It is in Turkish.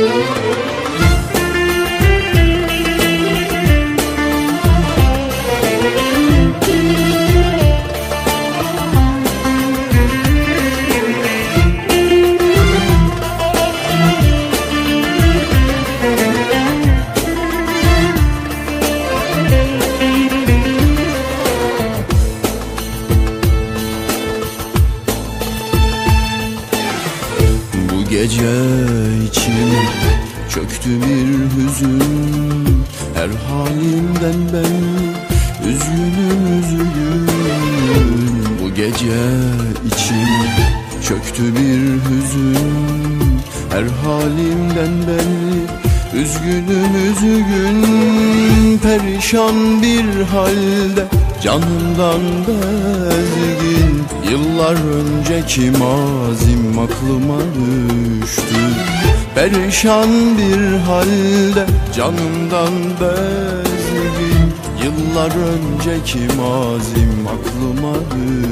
Música gece içim çöktü bir hüzün. Her halimden ben üzgünüm üzgün Bu gece içim çöktü bir hüzün. Her halimden ben üzgünüm üzgün. Perişan bir halde canımdan bezgin Yıllar önceki mazim aklıma düştü. Perişan bir halde canımdan bezgin Yıllar önceki mazim aklıma düştü